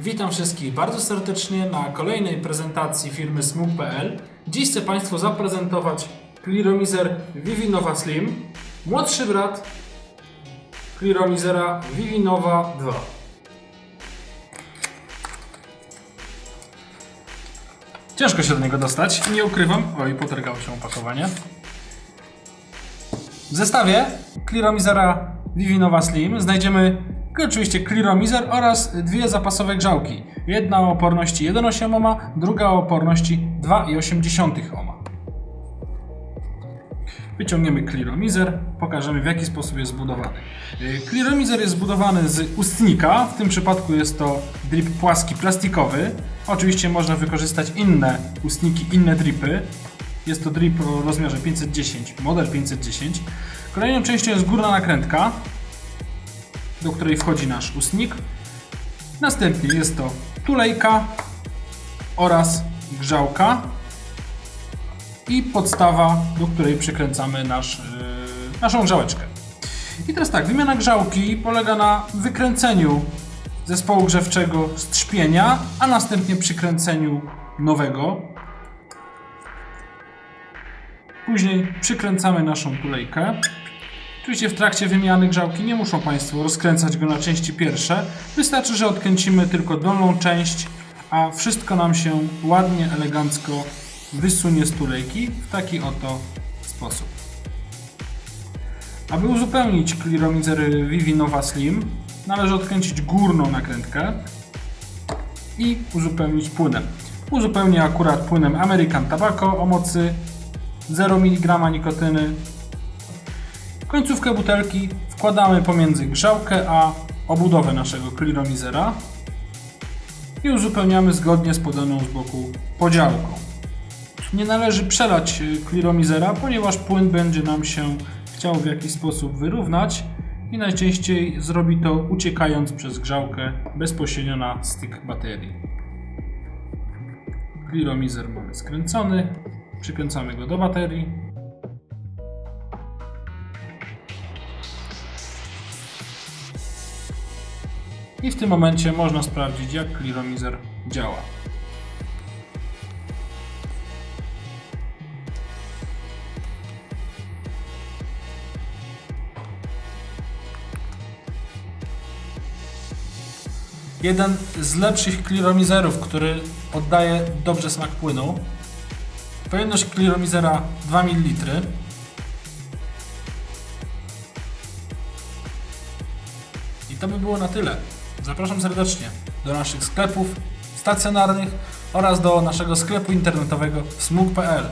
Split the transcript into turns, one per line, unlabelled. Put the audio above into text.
Witam wszystkich bardzo serdecznie na kolejnej prezentacji firmy Smug.pl. Dziś chcę Państwu zaprezentować Clearomizer Vivinova Slim, młodszy brat Clearomizera Vivinova 2. Ciężko się do niego dostać, nie ukrywam. Oj, potargało się opakowanie. W zestawie Clearomizera Vivinova Slim znajdziemy oczywiście Clearomizer oraz dwie zapasowe grzałki. Jedna o oporności 1,8 ohma, druga o oporności 2,8 ohma. Wyciągniemy Clearomizer, pokażemy w jaki sposób jest zbudowany. Clearomizer jest zbudowany z ustnika, w tym przypadku jest to drip płaski plastikowy. Oczywiście można wykorzystać inne ustniki, inne dripy. Jest to drip o rozmiarze 510, model 510. Kolejną częścią jest górna nakrętka, do której wchodzi nasz ustnik. Następnie jest to tulejka oraz grzałka i podstawa, do której przykręcamy nasz, yy, naszą grzałeczkę. I teraz tak, wymiana grzałki polega na wykręceniu zespołu grzewczego z trzpienia, a następnie przykręceniu nowego. Później przykręcamy naszą tulejkę. Oczywiście w trakcie wymiany grzałki nie muszą Państwo rozkręcać go na części pierwsze. Wystarczy, że odkręcimy tylko dolną część, a wszystko nam się ładnie, elegancko wysunie z tulejki w taki oto sposób. Aby uzupełnić Clearomizer Vivi Nova Slim, należy odkręcić górną nakrętkę i uzupełnić płynem. Uzupełnię akurat płynem American Tobacco o mocy 0 mg nikotyny Końcówkę butelki wkładamy pomiędzy grzałkę a obudowę naszego clearomizera i uzupełniamy zgodnie z podaną z boku podziałką. Nie należy przelać y, clearomizera, ponieważ płyn będzie nam się chciał w jakiś sposób wyrównać i najczęściej zrobi to uciekając przez grzałkę bezpośrednio na styk baterii. Clearomizer mamy skręcony, przykręcamy go do baterii I w tym momencie można sprawdzić, jak Clearomizer działa. Jeden z lepszych Clearomizerów, który oddaje dobrze smak płynu. Pojemność Clearomizera 2 ml. I to by było na tyle. Zapraszam serdecznie do naszych sklepów stacjonarnych oraz do naszego sklepu internetowego smug.pl.